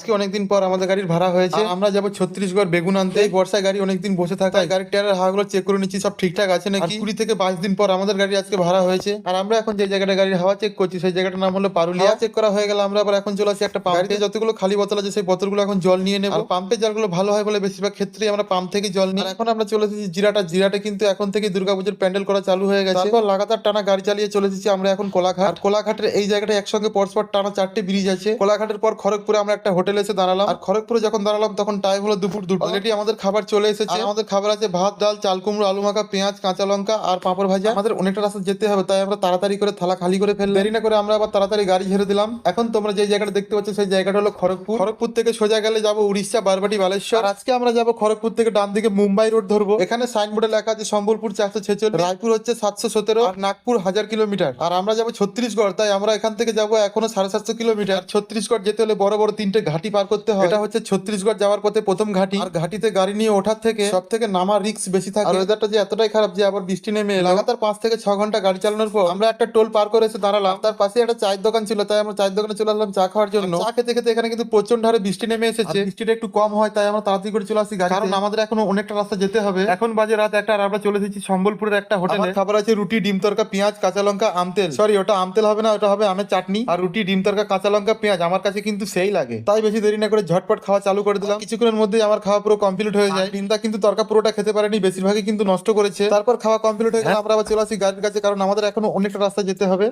আজকে অনেকদিন পর আমাদের গাড়ির ভাড়া হয়েছে। আমরা যাব ছত্তিশগড় বেগুন আনতে। এই বর্ষায় গাড়ি অনেকদিন বসে থাকা গাড়ির টায়ারের হাওয়াগুলো চেক করে নিচ্ছি সব ঠিকঠাক আছে নাকি? কুড়ি থেকে বাইশ দিন পর আমাদের গাড়ি আজকে ভাড়া হয়েছে। আর আমরা এখন যে জায়গাটা গাড়ির হাওয়া চেক করছি সেই জায়গাটার নাম হলো পারুলিয়া। চেক করা হয়ে গেলে আমরা আবার এখন চলে আসি একটা পাম্পে যতগুলো খালি বোতল আছে সেই বোতলগুলো এখন জল নিয়ে নেব। পাম্পের জলগুলো ভালো হয় বলে বেশিরভাগ ক্ষেত্রেই আমরা পাম্প থেকে জল নিই। এখন আমরা চলে এসেছি জিরাটা। জিরাটে কিন্তু এখন থেকে দুর্গাপুজোর প্যান্ডেল করা চালু হয়ে গেছে। লাগাতার টানা গাড়ি চালিয়ে চলে এসেছি আমরা এখন কোলাঘাট। কোলাঘাটের এই জায়গাটা একসঙ্গে পরস্পর টানা চারটে ব্রিজ আছে। কোলাঘাটের পর খড়গপুরে আমরা একটা হোটেলে এসে দাঁড়ালাম। আর খড়গপুরে যখন দাঁড়ালাম তখন টাইম হলো দুপুর দুটো। অলরেডি আমাদের খাবার চলে এসেছে। আমাদের খাবার আছে ভাত ডাল চাল কুমড়ো আলু মাখা পেঁয়াজ কাঁচা লঙ্কা আর পাঁপড় ভাজা। আমাদের অনেকটা রাস্তা যেতে হবে তাই আমরা তাড়াতাড়ি করে থালা খালি করে ফেললাম। দেরি না করে আমরা আবার তাড়াতাড়ি গাড়ি ঝেড়ে দিলাম। এখন তোমরা যে জায়গাটা দেখতে পাচ্ছ সেই জায়গাটা হলো খড়গপুর। খড়গপুর থেকে সোজা গেলে যাব উড়িষ্যা বারবাটি বালেশ্বর। আজকে আমরা যাব খড়গপুর থেকে ডান দিকে মুম্বাই রোড ধরবো। এখানে সাইনবোর্ডে লেখা আছে সম্বলপুর চারশো ছেচল্লিশ রায়পুর হচ্ছে সাতশো সতেরো আর নাগপুর হাজার কিলোমিটার। আর আমরা যাব ছত্তিশগড় তাই আমরা এখান থেকে যাব এখনও সাড়ে সাতশো কিলোমিটার। ছত্তিশগড় যেতে হলে বড় বড় তিনটে ঘাটি পার করতে হয়। এটা হচ্ছে ছত্তিশগড় যাওয়ার পথে প্রথম ঘাটি। আর ঘাটিতে গাড়ি নিয়ে ওঠার থেকে সব থেকে নামার রিস্ক বেশি থাকে। আর ওয়েদারটা যে এতটাই খারাপ যে আবার বৃষ্টি নেমে। লাগাতার পাঁচ থেকে ছ ঘণ্টা গাড়ি চালানোর পর আমরা একটা টোল পার করে এসে দাঁড়ালাম। তার পাশে একটা চায়ের দোকান ছিল তাই আমরা চায়ের দোকানে চলে আসলাম চা খাওয়ার জন্য। চা খেতে খেতে এখানে কিন্তু প্রচণ্ড হারে বৃষ্টি নেমে এসেছে। বৃষ্টিটা একটু কম হয় তাই আমরা তাড়াতাড়ি করে চলে আসি গাড়ি কারণ আমাদের এখনও অনেকটা রাস্তা যেতে হবে। এখন বাজে রাত একটা আর আমরা চলে এসেছি সম্বলপুরের একটা হোটেলে। খাবার আছে রুটি ডিম তরকা পেঁয়াজ কাঁচা লঙ্কা আমতেল সরি ওটা আমতেল হবে না ওটা হবে আমের চাটনি। আর রুটি ডিম তরকা কাঁচা লঙ্কা পেঁয়াজ আমার কাছে কিন্তু সেই লাগে। তাই বেশি দেরি না করে ঝটপট খাওয়া চালু করে দিলাম। কিছুক্ষণের মধ্যে আমার খাওয়া পুরো কমপ্লিট হয়ে যায়। ডিমটা কিন্তু তরকা পুরোটা খেতে পারেনি বেশিরভাগই কিন্তু নষ্ট করেছে। তারপর খাওয়া কমপ্লিট হয়ে গেলে আমরা আবার চলে আসি গাড়ির কাছে কারণ আমাদের এখনও অনেকটা রাস্তা যেতে হবে।